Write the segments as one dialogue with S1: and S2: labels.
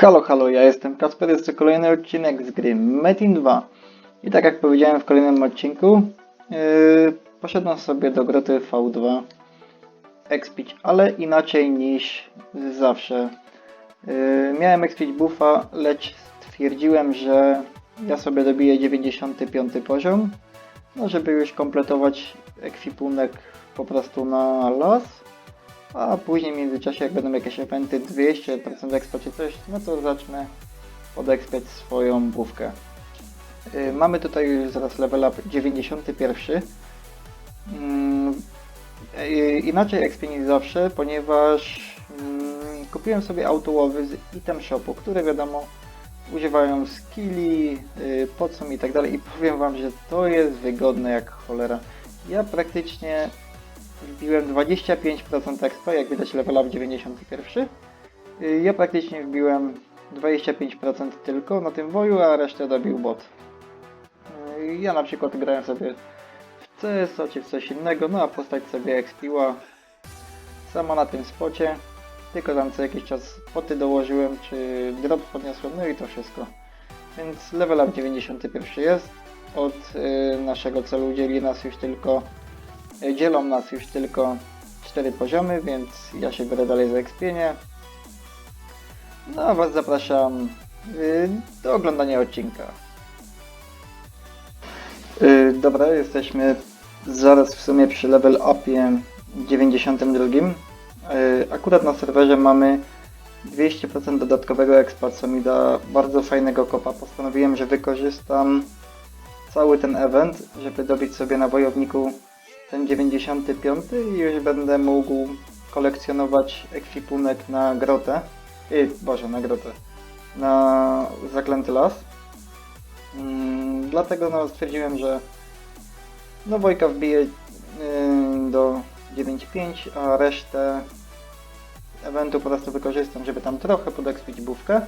S1: Halo, halo, ja jestem Kasper, jest to kolejny odcinek z gry Metin 2. I tak jak powiedziałem w kolejnym odcinku, yy, poszedłem sobie do groty V2 expić, ale inaczej niż zawsze. Yy, miałem expić buffa, lecz stwierdziłem, że ja sobie dobiję 95 poziom, no żeby już kompletować ekwipunek po prostu na las. A później w międzyczasie, jak będą jakieś eventy 200% expa czy coś, no to zacznę podekspiać swoją bufkę. Yy, mamy tutaj już zaraz level up 91. Mm, yy, inaczej expię niż zawsze, ponieważ mm, kupiłem sobie autołowy z item shopu, które wiadomo używają skilli, yy, podsum i tak dalej i powiem wam, że to jest wygodne jak cholera. Ja praktycznie wbiłem 25% expa, jak widać level up 91. Y, Ja praktycznie wbiłem 25% tylko na tym woju, a resztę dobił bot. Y, Ja na przykład grałem sobie w CS czy w coś innego, no a postać sobie expiła sama na tym spocie. Tylko tam co jakiś czas poty dołożyłem, czy drop podniosłem, no i to wszystko. Więc level up 91 jest. Od y, naszego celu dzieli nas już tylko Dzielą nas już tylko 4 poziomy, więc ja się biorę dalej za ekspienie. No a Was zapraszam y, do oglądania odcinka. Y, Dobra, jesteśmy zaraz w sumie przy level upie 92. Y, Akurat na serwerze mamy 200% dodatkowego expa, co mi da bardzo fajnego kopa. Postanowiłem, że wykorzystam cały ten event, żeby dobić sobie na wojowniku ten 95 i już będę mógł kolekcjonować ekwipunek na grotę. I, Boże, na grotę. Na zaklęty las. Mm, dlatego no, stwierdziłem, że no Wojka wbije yy, do 9.5, a resztę eventu po prostu wykorzystam, żeby tam trochę podekspić bufkę.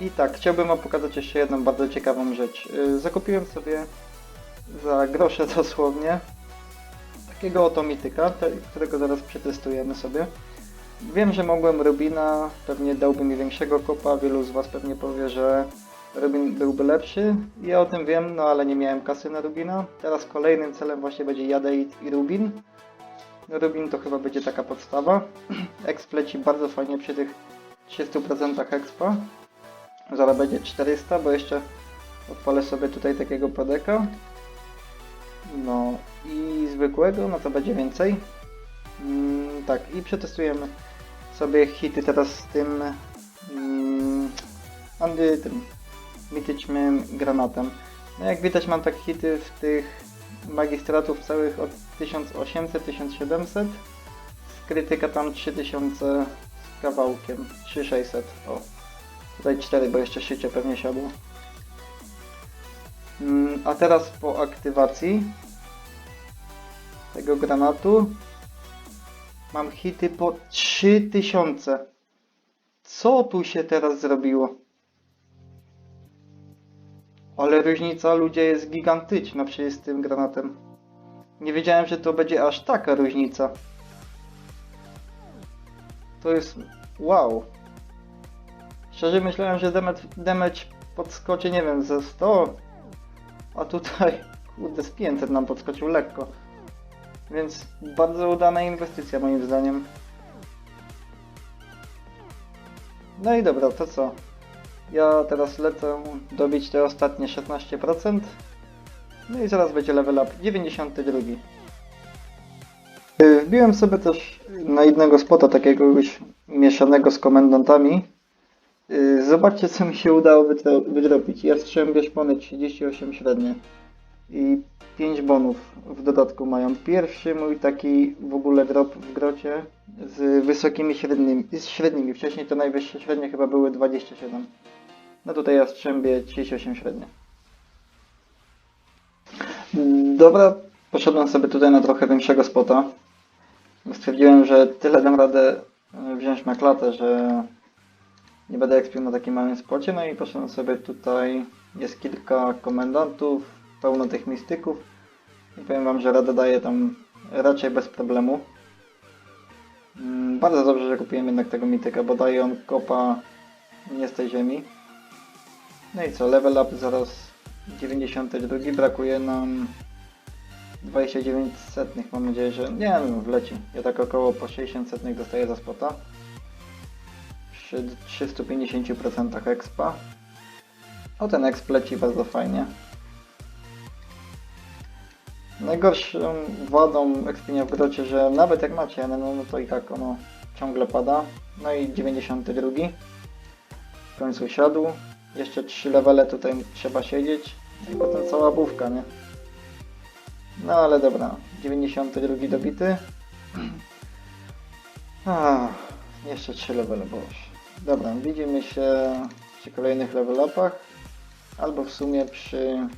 S1: I tak, chciałbym wam pokazać jeszcze jedną bardzo ciekawą rzecz. Yy, zakupiłem sobie za grosze dosłownie takiego oto mityka, którego zaraz przetestujemy sobie. Wiem, że mogłem Rubina, pewnie dałby mi większego kopa, wielu z Was pewnie powie, że Rubin byłby lepszy. Ja o tym wiem, no ale nie miałem kasy na Rubina. Teraz kolejnym celem właśnie będzie Jadeit i Rubin. No, Rubin to chyba będzie taka podstawa. Exp leci bardzo fajnie przy tych 300% expa. Zaraz będzie 400, bo jeszcze odpalę sobie tutaj takiego podeka. No i zwykłego, no to będzie więcej. Mm, tak, i przetestujemy sobie hity teraz z tym mm, andy, tym mitycznym granatem. No jak widać mam tak hity w tych magistratów całych od 1800-1700 z krytyka tam 3000 z kawałkiem 3600 o tutaj 4 bo jeszcze szycie pewnie siadło Mm, a teraz po aktywacji tego granatu mam hity po 3000. Co tu się teraz zrobiło? Ale różnica ludzie jest gigantyczna przecież z tym granatem. Nie wiedziałem, że to będzie aż taka różnica. To jest... wow. Szczerze myślałem, że damage, podskoczy, nie wiem, ze 100, a tutaj, kurde, z 500 nam podskoczył lekko. Więc bardzo udana inwestycja moim zdaniem. No i dobra, to co? Ja teraz lecę dobić te ostatnie 16%. No i zaraz będzie level up 92. Yy, Wbiłem sobie też na jednego spota takiego już mieszanego z komendantami. Yy, Zobaczcie co mi się udało wydro- wydropić. Ja strzałem szpony 38 średnie i 5 bonów w dodatku mają. Pierwszy mój taki w ogóle drop w grocie z wysokimi średnimi, z średnimi. Wcześniej to najwyższe średnie chyba były 27. No tutaj ja strzębię 38 średnie. Dobra, poszedłem sobie tutaj na trochę większego spota. Stwierdziłem, że tyle dam radę e, wziąć na klatę, że nie będę ekspił na takim małym spocie. No i poszedłem sobie tutaj, jest kilka komendantów, pełno tych mistyków. I powiem wam, że radę daje tam raczej bez problemu. Mm, Bardzo dobrze, że kupiłem jednak tego mityka, bo daje on kopa nie z tej ziemi. No i co, level up zaraz 92, brakuje nam 29 setnych, mam nadzieję, że nie no, wleci. Ja tak około po 60 setnych dostaję za spota. Przy 350% expa. O ten exp leci bardzo fajnie. Najgorszą wadą expienia w grocie, że nawet jak macie no, no to i tak ono ciągle pada. No i 92. W końcu siadł. Jeszcze 3 levele tutaj trzeba siedzieć. I potem cała bówka, nie? No ale dobra. 92 dobity. Ah, jeszcze 3 levele, boż. Dobra, widzimy się przy kolejnych level upach. Albo w sumie przy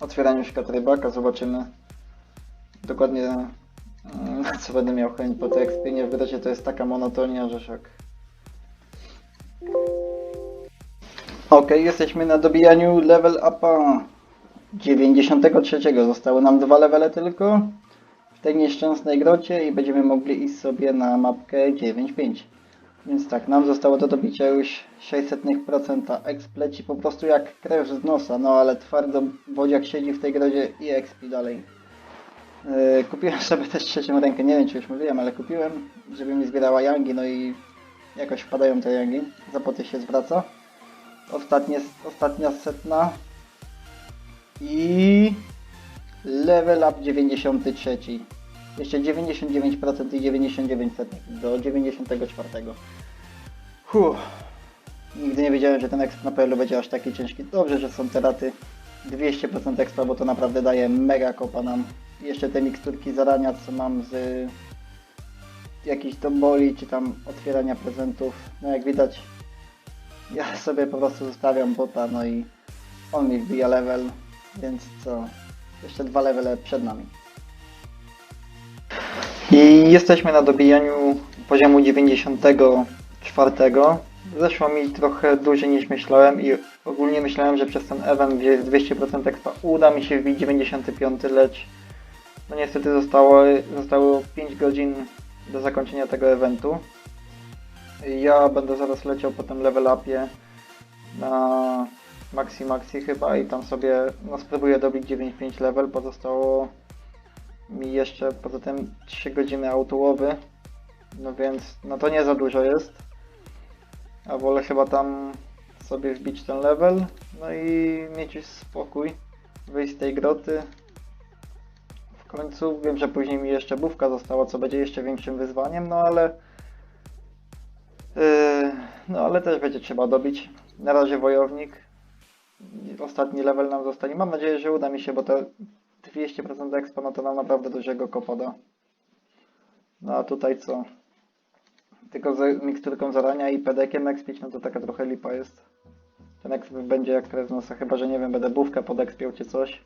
S1: otwieraniu szkatrybaka zobaczymy dokładnie mm, co będę miał chęć po tej ekspinie. W grocie to jest taka monotonia, że szok. Ok, jesteśmy na dobijaniu level upa 93. Zostały nam dwa levele tylko w tej nieszczęsnej grocie i będziemy mogli iść sobie na mapkę 9.5. Więc tak, nam zostało do dobicia już 600% exp leci po prostu jak krew z nosa, no ale twardo wodziak siedzi w tej grodzie i expi dalej. Yy, kupiłem sobie też trzecią rękę, nie wiem czy już mówiłem, ale kupiłem, żeby mi zbierała yangi, no i jakoś wpadają te yangi, za poty się zwraca. Ostatnie, ostatnia setna i level up 93. Jeszcze 99% i 99 setnych do 94. Huh. Nigdy nie wiedziałem, że ten exp na PL będzie aż taki ciężki. Dobrze, że są te raty 200% expa, bo to naprawdę daje mega kopa nam. Jeszcze te miksturki zarania, co mam z jakichś tomboli, czy tam otwierania prezentów. No jak widać, ja sobie po prostu zostawiam bota, no i on mi wbija level, więc co, jeszcze dwa levele przed nami. I jesteśmy na dobijaniu poziomu 94. Zeszło mi trochę dłużej niż myślałem i ogólnie myślałem, że przez ten event, gdzie jest 200% expa, uda mi się wbić 95, lecz no niestety zostało, zostało 5 godzin do zakończenia tego eventu. Ja będę zaraz leciał po tym level upie na Maxi Maxi chyba i tam sobie no spróbuję dobić 9.5 level, pozostało mi jeszcze poza tym 3 godziny autołowy, no więc no to nie za dużo jest, a wolę chyba tam sobie wbić ten level, no i mieć już spokój, wyjść z tej groty. W końcu wiem, że później mi jeszcze bówka została, co będzie jeszcze większym wyzwaniem, no ale Yy, no ale też będzie trzeba dobić. Na razie wojownik. Ostatni level nam zostanie. Mam nadzieję, że uda mi się, bo to 200% expa, no to nam naprawdę dużego kopa da. No a tutaj co? Tylko z miksturką zarania i pedekiem expić, no to taka trochę lipa jest. Ten exp będzie jak krew nosa, chyba że nie wiem, będę bówkę podekspiał czy coś.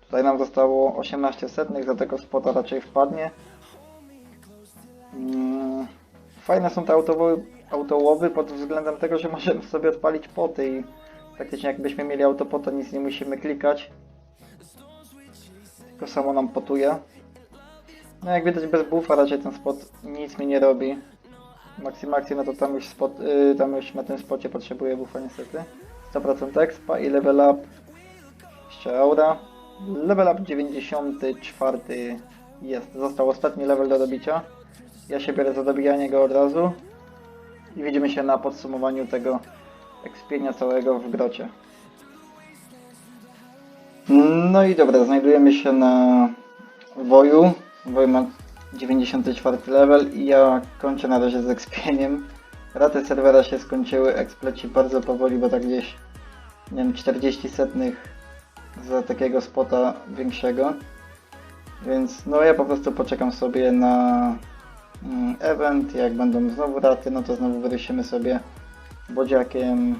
S1: Tutaj nam zostało 18 setnych, za tego spota raczej wpadnie. Mm, Fajne są te autołowy pod względem tego, że możemy sobie odpalić poty i praktycznie jakbyśmy mieli autopota, nic nie musimy klikać. Tylko samo nam potuje. No jak widać bez buffa raczej ten spot nic mi nie robi. Maxi Maxi no to tam już, spot, yy, tam już na tym spocie potrzebuje buffa niestety. 100% expa i level up. Jeszcze aura. Level up 94 jest. Został ostatni level do dobicia. Ja się biorę za dobijanie go od razu. I widzimy się na podsumowaniu tego ekspienia całego w grocie. No i dobra, znajdujemy się na woju. Woj ma 94 level i ja kończę na razie z ekspieniem. Raty serwera się skończyły, exp leci bardzo powoli, bo tak gdzieś, nie wiem, 40 setnych za takiego spota większego. Więc no ja po prostu poczekam sobie na mm, event, jak będą znowu raty, no to znowu wyrysimy sobie bodziakiem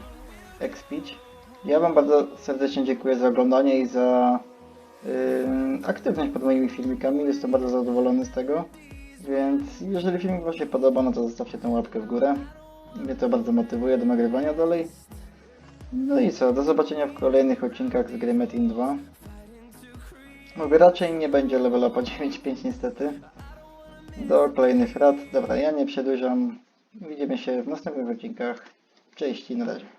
S1: expić. Ja Wam bardzo serdecznie dziękuję za oglądanie i za ym, aktywność pod moimi filmikami. Jestem bardzo zadowolony z tego. Więc jeżeli filmik Wam się podoba, no to zostawcie tę łapkę w górę. Mnie to bardzo motywuje do nagrywania dalej. No i co, do zobaczenia w kolejnych odcinkach z gry Metin 2. Mówię, raczej nie będzie level upa 9.5 niestety. Do kolejnych rad. Dobra, ja nie przedłużam. Widzimy się w następnych odcinkach. Cześć i na razie.